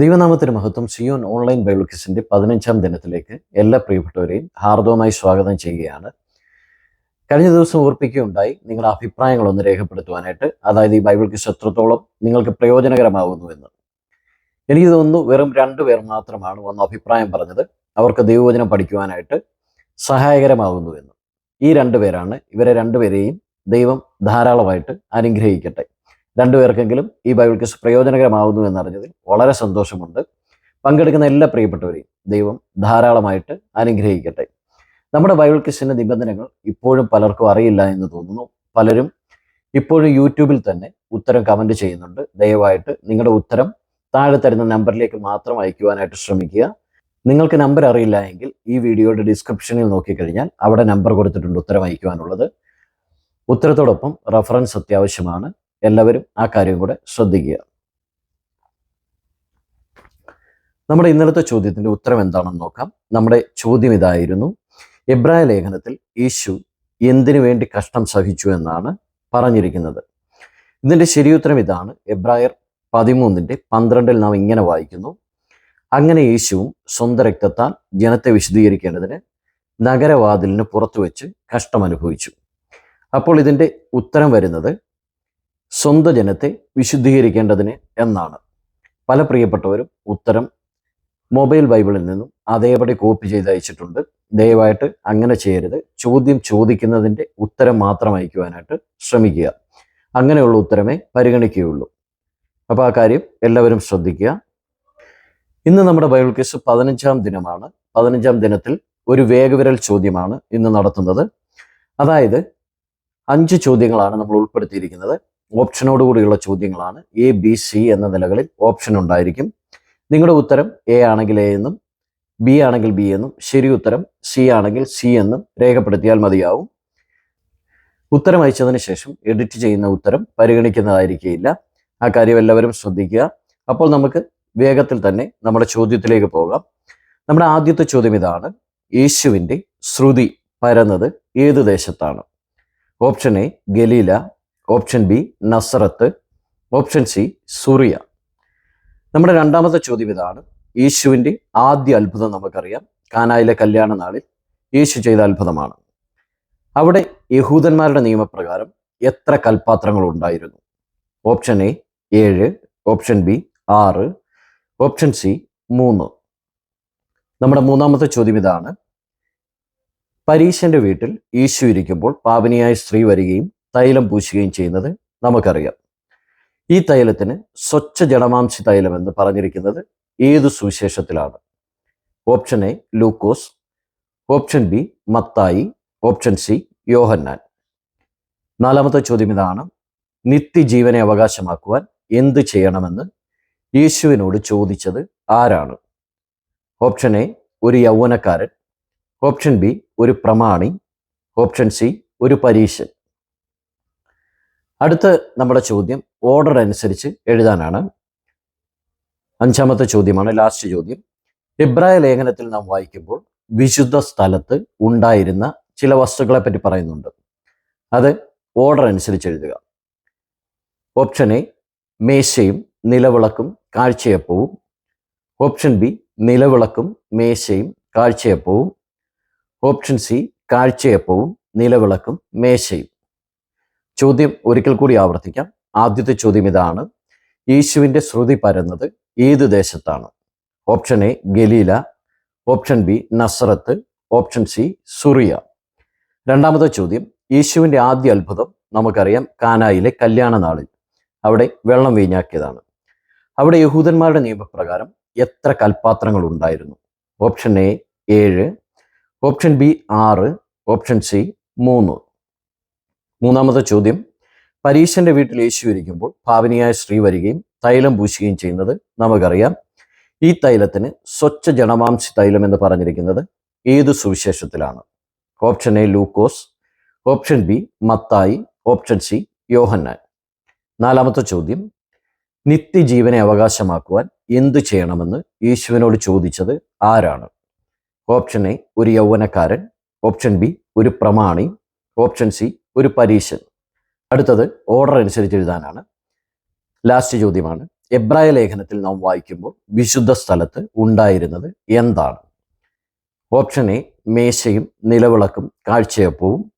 ദൈവനാമത്തിന് മഹത്വം. Zion online Bible പതിനഞ്ചാം ദിനത്തിലേക്ക് എല്ലാ പ്രിയപ്പെട്ടവരെയും ഹാർദവമായി സ്വാഗതം ചെയ്യുകയാണ്. കഴിഞ്ഞ ദിവസം ഓർപ്പിക്കുകയുണ്ടായി നിങ്ങളുടെ അഭിപ്രായങ്ങളൊന്ന് രേഖപ്പെടുത്തുവാനായിട്ട്. അതായത് ഈ ബൈബിൾ ക്വിസ് എത്രത്തോളം നിങ്ങൾക്ക് പ്രയോജനകരമാകുന്നുവെന്ന് എനിക്ക് തോന്നുന്നു വെറും രണ്ടു പേർ മാത്രമാണ് വന്ന് അഭിപ്രായം പറഞ്ഞത്. അവർക്ക് ദൈവവചനം പഠിക്കുവാനായിട്ട് സഹായകരമാകുന്നുവെന്ന് ഈ രണ്ടുപേരാണ് ഇവരെ രണ്ടുപേരെയും ദൈവം ധാരാളമായിട്ട് അനുഗ്രഹിക്കട്ടെ. രണ്ടുപേർക്കെങ്കിലും ഈ ബൈബിൾ ക്വിസ് പ്രയോജനകരമാകുന്നു എന്നറിഞ്ഞതിൽ വളരെ സന്തോഷമുണ്ട്. പങ്കെടുക്കുന്ന എല്ലാ പ്രിയപ്പെട്ടവരെയും ദൈവം ധാരാളമായിട്ട് അനുഗ്രഹിക്കട്ടെ. നമ്മുടെ ബൈബിൾ ക്വിസിന്റെ നിബന്ധനകൾ ഇപ്പോഴും പലർക്കും അറിയില്ല എന്ന് തോന്നുന്നു. പലരും ഇപ്പോഴും യൂട്യൂബിൽ തന്നെ ഉത്തരം കമന്റ് ചെയ്യുന്നുണ്ട്. ദയവായിട്ട് നിങ്ങളുടെ ഉത്തരം താഴെ തരുന്ന നമ്പറിലേക്ക് മാത്രം അയക്കുവാനായിട്ട് ശ്രമിക്കുക. നിങ്ങൾക്ക് നമ്പർ അറിയില്ല എങ്കിൽ ഈ വീഡിയോയുടെ ഡിസ്ക്രിപ്ഷനിൽ നോക്കിക്കഴിഞ്ഞാൽ അവിടെ നമ്പർ കൊടുത്തിട്ടുണ്ട് ഉത്തരം അയക്കുവാനുള്ളത്. ഉത്തരത്തോടൊപ്പം റഫറൻസ് അത്യാവശ്യമാണ്. എല്ലാവരും ആ കാര്യം കൂടെ ശ്രദ്ധിക്കുക. നമ്മുടെ ഇന്നലത്തെ ചോദ്യത്തിന്റെ ഉത്തരം എന്താണെന്ന് നോക്കാം. നമ്മുടെ ചോദ്യം ഇതായിരുന്നു. എബ്രായ ലേഖനത്തിൽ യേശു എന്തിനു വേണ്ടി കഷ്ടം സഹിച്ചു എന്നാണ് പറഞ്ഞിരിക്കുന്നത്. ഇതിന്റെ ശരിയുത്തരം ഇതാണ്. എബ്രായർ പതിമൂന്നിന്റെ പന്ത്രണ്ടിൽ നാം ഇങ്ങനെ വായിക്കുന്നു. അങ്ങനെ യേശുവും സ്വന്തം രക്തത്താൽ ജനത്തെ വിശദീകരിക്കേണ്ടതിന് നഗരവാതിലിന് പുറത്തു വെച്ച് കഷ്ടം അനുഭവിച്ചു അപ്പോൾ ഇതിന്റെ ഉത്തരം വരുന്നത് സ്വന്തം ജനത്തെ വിശുദ്ധീകരിക്കേണ്ടതിന് എന്നാണ്. പല പ്രിയപ്പെട്ടവരും ഉത്തരം മൊബൈൽ ബൈബിളിൽ നിന്നും അതേപടി കോപ്പി ചെയ്ത് അയച്ചിട്ടുണ്ട്. ദയവായിട്ട് അങ്ങനെ ചെയ്യരുത്. ചോദ്യം ചോദിക്കുന്നതിന്റെ ഉത്തരം മാത്രം അയക്കുവാനായിട്ട് ശ്രമിക്കുക. അങ്ങനെയുള്ള ഉത്തരമേ പരിഗണിക്കുകയുള്ളൂ. അപ്പോൾ ആ കാര്യം എല്ലാവരും ശ്രദ്ധിക്കുക. ഇന്ന് നമ്മുടെ ബൈബിൾ കേസ് പതിനഞ്ചാം ദിനമാണ്. പതിനഞ്ചാം ദിനത്തിൽ ഒരു വേഗവിരൽ ചോദ്യമാണ് ഇന്ന് നടത്തുന്നത്. അതായത് അഞ്ച് ചോദ്യങ്ങളാണ് നമ്മൾ ഉൾപ്പെടുത്തിയിരിക്കുന്നത്. ഓപ്ഷനോട് കൂടിയുള്ള ചോദ്യങ്ങളാണ്. എ ബി സി എന്ന നിലകളിൽ ഓപ്ഷൻ ഉണ്ടായിരിക്കും. നിങ്ങളുടെ ഉത്തരം എ ആണെങ്കിൽ എ എന്നും ബി ആണെങ്കിൽ ബി എന്നും ശരി ഉത്തരം സി ആണെങ്കിൽ സി എന്നും രേഖപ്പെടുത്തിയാൽ മതിയാവും. ഉത്തരം അയച്ചതിന് ശേഷം എഡിറ്റ് ചെയ്യുന്ന ഉത്തരം പരിഗണിക്കുന്നതായിരിക്കില്ല. ആ കാര്യം എല്ലാവരും ശ്രദ്ധിക്കുക. അപ്പോൾ നമുക്ക് വേഗത്തിൽ തന്നെ നമ്മുടെ ചോദ്യത്തിലേക്ക് പോകാം. നമ്മുടെ ആദ്യത്തെ ചോദ്യം ഇതാണ്. യേശുവിന്റെ ശ്രുതി പരന്നത് ഏത് ദേശത്താണ്? Option A Galilee. Option B നസറത്ത് option C സൂറിയ. നമ്മുടെ രണ്ടാമത്തെ ചോദ്യം ഇതാണ്. യേശുവിന്റെ ആദ്യ അത്ഭുതം നമുക്കറിയാം. കാനായിലെ കല്യാണ നാളിൽ യേശു ചെയ്ത അത്ഭുതമാണ്. അവിടെ യഹൂദന്മാരുടെ നിയമപ്രകാരം എത്ര കൽപാത്രങ്ങൾ ഉണ്ടായിരുന്നു? ഓപ്ഷൻ എ ഏഴ് ഓപ്ഷൻ ബി ആറ് ഓപ്ഷൻ സി മൂന്ന്. നമ്മുടെ മൂന്നാമത്തെ ചോദ്യം ഇതാണ്. പരീശന്റെ വീട്ടിൽ യേശു ഇരിക്കുമ്പോൾ പാവനിയായ സ്ത്രീ വരികയും തൈലം പൂശുകയും ചെയ്യുന്നത് നമുക്കറിയാം. ഈ തൈലത്തിന് സ്വച്ഛ ജടമാംസി തൈലം എന്ന് പറഞ്ഞിരിക്കുന്നത് ഏതു സുവിശേഷത്തിലാണ്? ഓപ്ഷൻ എ ലൂക്കോസ് ഓപ്ഷൻ ബി മത്തായി ഓപ്ഷൻ സി യോഹന്നാൻ. നാലാമത്തെ ചോദ്യം ഇതാണ് നിത്യജീവനെ അവകാശമാക്കുവാൻ എന്ത് ചെയ്യണമെന്ന് യേശുവിനോട് ചോദിച്ചത് ആരാണ്? ഓപ്ഷൻ എ ഒരു യൗവനക്കാരൻ ഓപ്ഷൻ ബി ഒരു പ്രമാണി ഓപ്ഷൻ സി ഒരു പരീശൻ. അടുത്ത നമ്മുടെ ചോദ്യം ഓർഡർ അനുസരിച്ച് എഴുതാനാണ്. അഞ്ചാമത്തെ ചോദ്യമാണ് ലാസ്റ്റ് ചോദ്യം. ഇബ്രായ ലേഖനത്തിൽ നാം വായിക്കുമ്പോൾ വിശുദ്ധ സ്ഥലത്ത് ഉണ്ടായിരുന്ന ചില വസ്തുക്കളെ പറ്റി പറയുന്നുണ്ട്. അത് ഓർഡർ അനുസരിച്ച് എഴുതുക. ഓപ്ഷൻ എ മേശയും നിലവിളക്കും കാഴ്ചയപ്പവും. ഓപ്ഷൻ ബി നിലവിളക്കും മേശയും കാഴ്ചയപ്പവും. ഓപ്ഷൻ സി കാഴ്ചയപ്പവും നിലവിളക്കും മേശയും. ചോദ്യം ഒരിക്കൽ കൂടി ആവർത്തിക്കാം. ആദ്യത്തെ ചോദ്യം ഇതാണ്. യേശുവിന്റെ ശ്രുതി പരന്നത് ഏത് ദേശത്താണ്? Option A Galilee. Option B Nazareth. Option C സുറിയ. രണ്ടാമത്തെ ചോദ്യം യേശുവിന്റെ ആദ്യ അത്ഭുതം നമുക്കറിയാം കാനായിലെ കല്യാണ നാളിൽ അവിടെ വെള്ളം വീഞ്ഞാക്കിയതാണ്. അവിടെ യഹൂദന്മാരുടെ നിയമപ്രകാരം എത്ര കൽപാത്രങ്ങൾ ഉണ്ടായിരുന്നു ഓപ്ഷൻ എ ഏഴ്. ഓപ്ഷൻ ബി ആറ്. ഓപ്ഷൻ സി മൂന്ന്. മൂന്നാമത്തെ ചോദ്യം. പരീശന്റെ വീട്ടിൽ യേശു ഇരിക്കുമ്പോൾ ഭാവനിയായ സ്ത്രീ വരികയും തൈലം പൂശുകയും ചെയ്യുന്നത് നമുക്കറിയാം. ഈ തൈലത്തിന് സ്വച്ഛ ജനമാംസി തൈലം എന്ന് പറഞ്ഞിരിക്കുന്നത് ഏത് സുവിശേഷത്തിലാണ്? ഓപ്ഷൻ എ ലൂക്കോസ് ഓപ്ഷൻ ബി മത്തായി ഓപ്ഷൻ സി യോഹന്നാൻ. നാലാമത്തെ ചോദ്യം. നിത്യജീവനെ അവകാശമാക്കുവാൻ എന്തു ചെയ്യണമെന്ന് യേശുവിനോട് ചോദിച്ചത് ആരാണ്? ഓപ്ഷൻ എ ഒരു യൗവനക്കാരൻ ഓപ്ഷൻ ബി ഒരു പ്രമാണി ഓപ്ഷൻ സി ഒരു പരീശൻ അടുത്തത് ഓർഡർ അനുസരിച്ച് എഴുതാനാണ്. ലാസ്റ്റ് ചോദ്യമാണ്. എബ്രായ ലേഖനത്തിൽ നാം വായിക്കുമ്പോൾ വിശുദ്ധ സ്ഥലത്ത് ഉണ്ടായിരുന്നത് എന്താണ്? ഓപ്ഷൻ എ മേശയും നിലവിളക്കും കാഴ്ചയപ്പവും.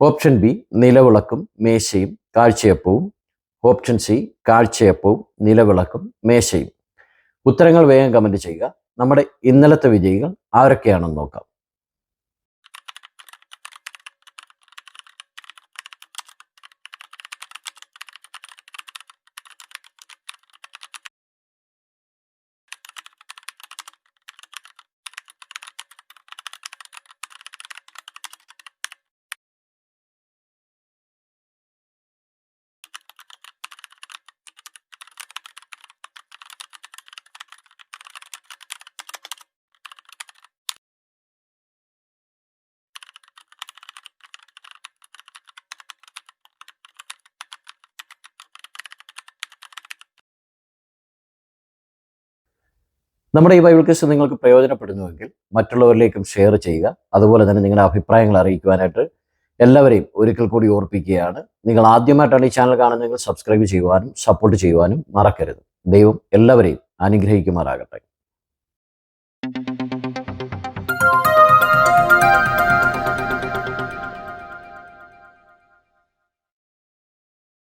ഓപ്ഷൻ ബി നിലവിളക്കും മേശയും കാഴ്ചയപ്പവും. ഓപ്ഷൻ സി കാഴ്ചയപ്പവും നിലവിളക്കും മേശയും. ഉത്തരങ്ങൾ വേഗം കമന്റ് ചെയ്യുക. നമ്മുടെ ഇന്നലത്തെ വിജയികൾ ആരൊക്കെയാണെന്ന് നോക്കാം. നമ്മുടെ ഈ ബൈബിൾ കേസ് നിങ്ങൾക്ക് പ്രയോജനപ്പെടുന്നുവെങ്കിൽ മറ്റുള്ളവരിലേക്കും ഷെയർ ചെയ്യുക. അതുപോലെ തന്നെ നിങ്ങളുടെ അഭിപ്രായങ്ങൾ അറിയിക്കുവാനായിട്ട് എല്ലാവരെയും ഒരിക്കൽ കൂടി ഓർപ്പിക്കുകയാണ്. നിങ്ങൾ ആദ്യമായിട്ടാണ് ഈ ചാനൽ കാണുന്നതെങ്കിൽ സബ്സ്ക്രൈബ് ചെയ്യുവാനും സപ്പോർട്ട് ചെയ്യുവാനും മറക്കരുത്. ദൈവം എല്ലാവരെയും അനുഗ്രഹിക്കുമാറാകട്ടെ.